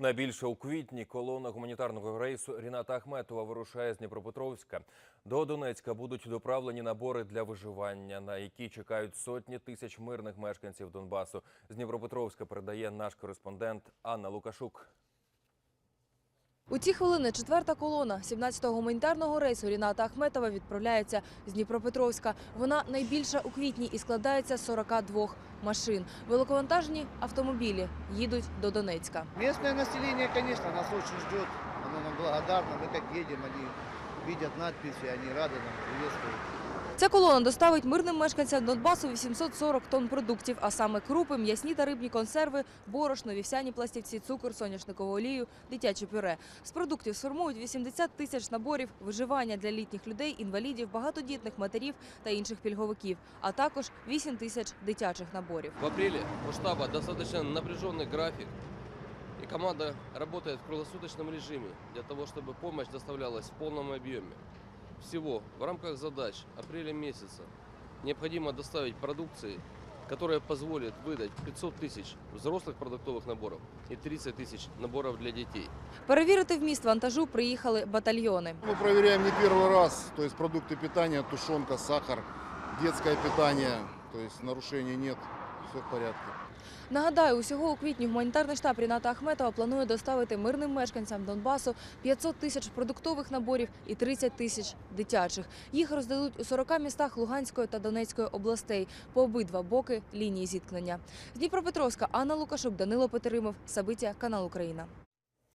Найбільше у квітні колона гуманітарного рейсу Ріната Ахметова вирушає з Дніпропетровська. До Донецька будуть доправлені набори для виживання, на які чекають сотні тисяч мирних мешканців Донбасу. З Дніпропетровська передає наш кореспондент Анна Лукашук. У ці хвилини четверта колона 17-го гуманітарного рейсу Ріната Ахметова відправляється з Дніпропетровська. Вона найбільша у квітні і складається з 42 машин. Великовантажні автомобілі їдуть до Донецька. Местное население, конечно, нас очень ждет. Оно нам благодарно. Мы как едем, они видят надписи, они рады нам, приветствуют. Ця колона доставить мирним мешканцям Донбасу 840 тонн продуктів, а саме крупи, м'ясні та рибні консерви, борошно, вівсяні пластівці, цукор, соняшникову олію, дитяче пюре. З продуктів сформують 80 тисяч наборів виживання для літніх людей, інвалідів, багатодітних матерів та інших пільговиків, а також 8 тисяч дитячих наборів. В апреле у штаба достаточно напряженный график, и команда работает в круглосуточном режиме для того, чтобы помощь доставлялась в полном объеме. Всего в рамках задач апреля месяца необходимо доставить продукции, которая позволит выдать 500 тысяч взрослых продуктовых наборов и 30 тысяч наборов для детей. Перевірити вміст вантажу приїхали батальйони. Мы проверяем не первый раз, то есть продукты питания, тушенка, сахар, детское питание, то есть нарушений нет, Все в порядку. Нагадаю, усього у квітні гуманітарний штаб Ріната Ахметова планує доставити мирним мешканцям Донбасу 500 тисяч продуктових наборів і 30 тисяч дитячих. Їх роздадуть у 40 містах Луганської та Донецької областей по обидва боки лінії зіткнення. З Дніпропетровська Анна Лукашук, Данило Петеримов, Сабиття, канал Україна.